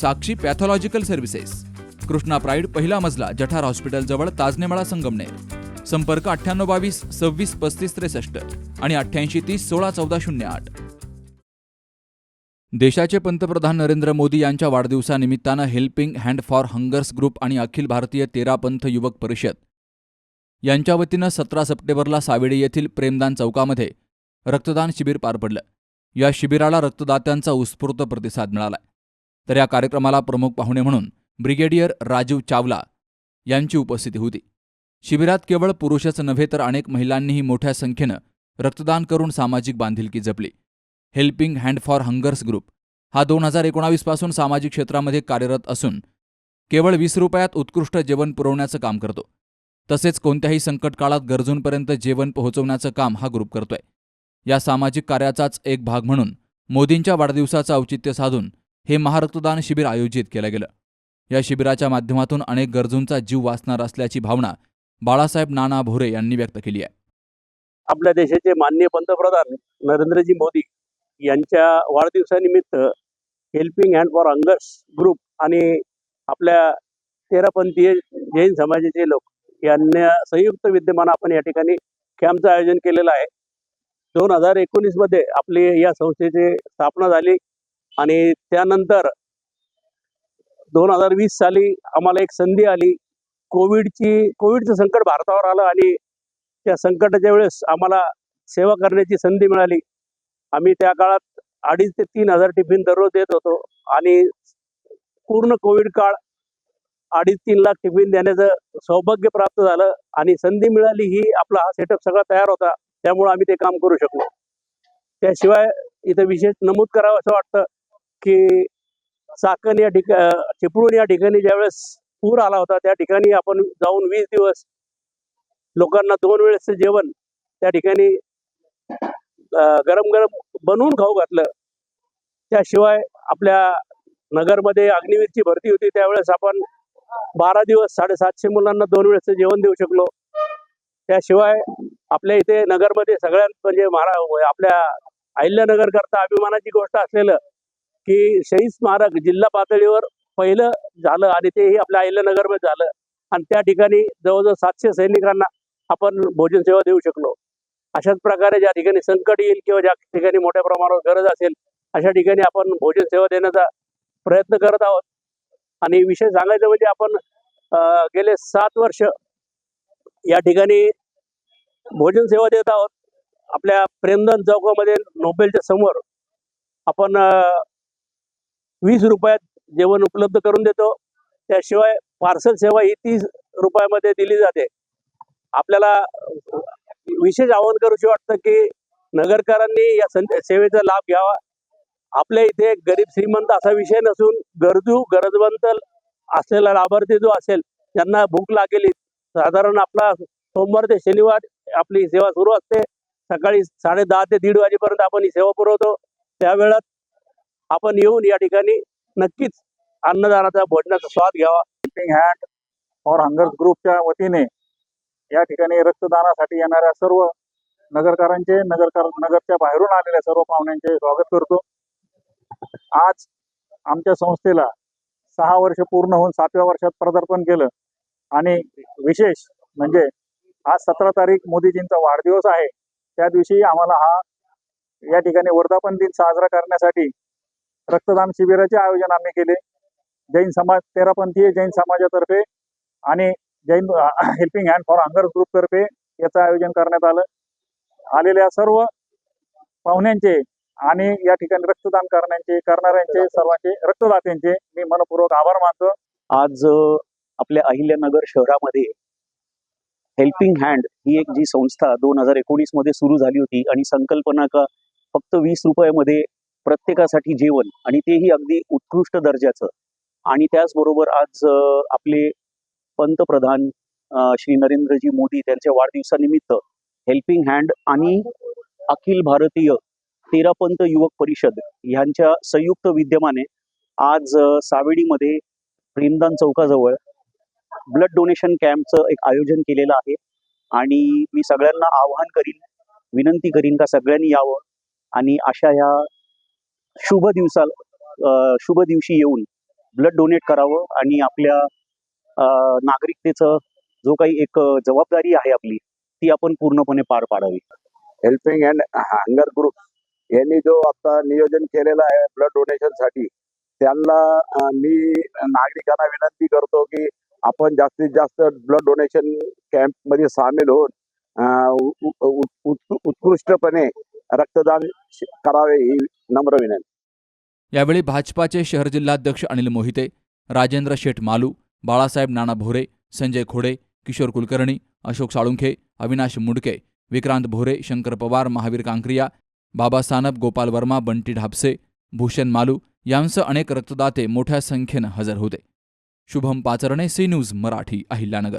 Sakshi pathological services. Krishna pride पहिला मजला जठार हॉस्पिटलजवळ ताजनेमाळा संगमनेर. संपर्क अठ्ठ्याण्णव बावीस सव्वीस पस्तीस त्रेसष्ट आणि अठ्ठ्याऐंशी तीस सोळा चौदा शून्य आठ. देशाचे पंतप्रधान नरेंद्र मोदी यांच्या वाढदिवसानिमित्तानं helping hand for hungers group आणि अखिल भारतीय तेरापंथ युवक परिषद. यांच्या वतीनं सतरा सप्टेंबरला सावेडी येथील प्रेमदान चौकामध्ये रक्तदान शिबिर पार पडलं. या शिबिराला रक्तदात्यांचा उत्स्फूर्त प्रतिसाद मिळाला. तर या कार्यक्रमाला प्रमुख पाहुणे म्हणून ब्रिगेडियर राजीव चावला यांची उपस्थिती होती. शिबिरात केवळ पुरुषच नव्हे तर अनेक महिलांनीही मोठ्या संख्येनं रक्तदान करून सामाजिक बांधिलकी जपली. Helping hand for hungers group हा दोन हजार एकोणावीसपासून सामाजिक क्षेत्रामध्ये कार्यरत असून केवळ वीस रुपयात उत्कृष्ट जेवण पुरवण्याचं काम करतो. तसेच कोणत्याही संकट काळात गरजूंपर्यंत जेवण पोहोचवण्याचं काम हा ग्रुप करतोय. या सामाजिक कार्याचाच एक भाग म्हणून मोदींच्या वाढदिवसाचं औचित्य साधून हे महारक्तदान शिबिर आयोजित केलं गेलं. या शिबिराच्या माध्यमातून अनेक गरजूंचा जीव वाचणार असल्याची भावना बाळासाहेब नाना भोरे यांनी व्यक्त केली आहे. आपल्या देशाचे माननीय पंतप्रधान नरेंद्रजी मोदी यांच्या वाढदिवसानिमित्त helping hand for hungers group आणि आपल्या तेरापंथीय जैन समाजाचे लोक यांना संयुक्त विद्यमान आपण या ठिकाणी कॅम्पचं आयोजन केलेलं आहे. दोन हजार एकोणीसमध्ये आपली या संस्थेची स्थापना झाली. आणि त्यानंतर दोन हजार वीस साली आम्हाला एक संधी आली. कोविडची कोविडचं संकट भारतावर आलं आणि त्या संकटाच्या वेळेस आम्हाला सेवा करण्याची संधी मिळाली. आम्ही त्या काळात अडीच ते तीन हजार टिफिन दररोज देत होतो आणि पूर्ण कोविड काळ अडीच तीन लाख टिफिन देण्याचं सौभाग्य प्राप्त झालं आणि संधी मिळाली ही आपला हा सेटअप सगळा तयार होता. त्यामुळे आम्ही ते काम करू शकलो. त्याशिवाय इथं विशेष नमूद करावं असं वाटतं. की चाकण या ठिका चिपळूण या ठिकाणी ज्यावेळेस पूर आला होता त्या ठिकाणी आपण जाऊन वीस दिवस लोकांना दोन वेळेसचं जेवण त्या ठिकाणी गरम गरम बनवून खाऊ घातलं. त्याशिवाय आपल्या नगरमध्ये अग्निवीरची भरती होती त्यावेळेस आपण बारा दिवस साडेसातशे मुलांना दोन वेळेचं जेवण देऊ शकलो. त्याशिवाय आपल्या इथे नगरमध्ये सगळ्यात म्हणजे महारा आपल्या अहिल्यानगर करता अभिमानाची गोष्ट असलेलं की शहीद स्मारक जिल्हा पातळीवर पहिलं झालं आणि तेही आपल्या अहिल्यानगरमध्ये झालं. आणि त्या ठिकाणी जवळजवळ सातशे सैनिकांना आपण भोजन सेवा देऊ शकलो. अशाच प्रकारे ज्या ठिकाणी संकट येईल किंवा ज्या ठिकाणी मोठ्या प्रमाणावर गरज असेल अशा ठिकाणी आपण भोजन सेवा देण्याचा प्रयत्न करत आहोत. आणि विषय सांगायचं म्हणजे आपण गेले सात वर्ष या ठिकाणी भोजन सेवा देत आहोत. आपल्या प्रेमदान चौकामध्ये नोबेलच्या समोर आपण वीस रुपयात जेवण उपलब्ध करून देतो. त्याशिवाय पार्सल सेवा ही तीस रुपयामध्ये दिली जाते. आपल्याला विशेष आवाहन करूशी वाटतं की नगरकरांनी या सं- सेवेचा लाभ घ्यावा. आपल्या इथे गरीब श्रीमंत असा विषय नसून गरजू गरजवंत असलेला लाभार्थी जो असेल त्यांना भूक लागेल. साधारण आपला सोमवार ते शनिवार आपली सेवा सुरू असते. सकाळी साडे दहा ते दीड वाजेपर्यंत आपण ही सेवा पुरवतो. त्यावेळात आपण येऊन या ठिकाणी नक्कीच अन्नदानाचा भोजनाचा स्वाद घ्यावा. हेल्पिंग हँड फॉर हंगर्स ग्रुपच्या वतीने या ठिकाणी रक्तदानासाठी येणाऱ्या सर्व नगरकारांचे नगरकार नगरच्या बाहेरून आलेल्या सर्व पाहुण्यांचे स्वागत करतो. आज आमच्या संस्थेला सहा वर्ष पूर्ण होऊन सातव्या वर्षात पदार्पण केलं आणि विशेष म्हणजे आज सतरा तारीख मोदीजींचा वाढदिवस आहे. त्या दिवशी आम्हाला हा या ठिकाणी वर्धापन दिन साजरा करण्यासाठी रक्तदान शिबिराचे आयोजन आम्ही केले. जैन समाज तेरापंथीय जैन समाजातर्फे आणि Jain helping hand for hunger ग्रुपतर्फे याचं आयोजन करण्यात आलं. आलेल्या सर्व पाहुण्यांचे आणि या ठिकाणी रक्तदान करण्याचे करणाऱ्यांचे सर्वांचे रक्तदात्यांचे मी मनपूर्वक आभार मानतो. आज आपल्या अहिल्यानगर शहरामध्ये हेल्पिंग हँड ही एक जी संस्था दोन हजार एकोणीसमध्ये सुरू झाली होती आणि संकल्पना का फक्त वीस रुपयामध्ये प्रत्येकासाठी जेवण आणि तेही अगदी उत्कृष्ट दर्जाचं. आणि त्याचबरोबर आज आपले पंतप्रधान श्री नरेंद्रजी मोदी त्यांच्या वाढदिवसानिमित्त हेल्पिंग हँड आणि अखिल भारतीय तेरापंत युवक परिषद यांच्या संयुक्त विद्यमाने आज सावेडीमध्ये प्रेमदान चौकाजवळ ब्लड डोनेशन कॅम्पचं एक आयोजन केलेलं आहे. आणि मी सगळ्यांना आवाहन करीन विनंती करीन का सगळ्यांनी यावं. आणि अशा ह्या शुभ दिवसाला शुभ दिवशी येऊन ब्लड डोनेट करावं आणि आपल्या नागरिकतेचं जो काही एक जबाबदारी आहे आपली ती आपण पूर्णपणे पार पाडावी. हेल्पिंग अँड हंगर ग्रुप यांनी जो आता नियोजन केलेलं आहे ब्लड डोनेशनसाठी त्यांना मी नागरिकांना विनंती करतो की आपण जास्तीत जास्त ब्लड डोनेशन कॅम्पमध्ये सामील होऊन उत्कृष्टपणे रक्तदान करावे ही नम्र विनंती. यावेळी भाजपाचे शहर जिल्हाध्यक्ष अनिल मोहिते राजेंद्र शेठ मालू बाळासाहेब नाना भोरे संजय खोडे किशोर कुलकर्णी अशोक साळुंखे अविनाश मुंडके विक्रांत भोरे शंकर पवार महावीर कांक्रिया बाबा सानप गोपाल वर्मा बंटी ढापसे भूषण मालू यांसह अनेक रक्तदाते मोठ्या संख्येनं हजर होते. Shubham Pacharne C news Marathi Ahilyanagar.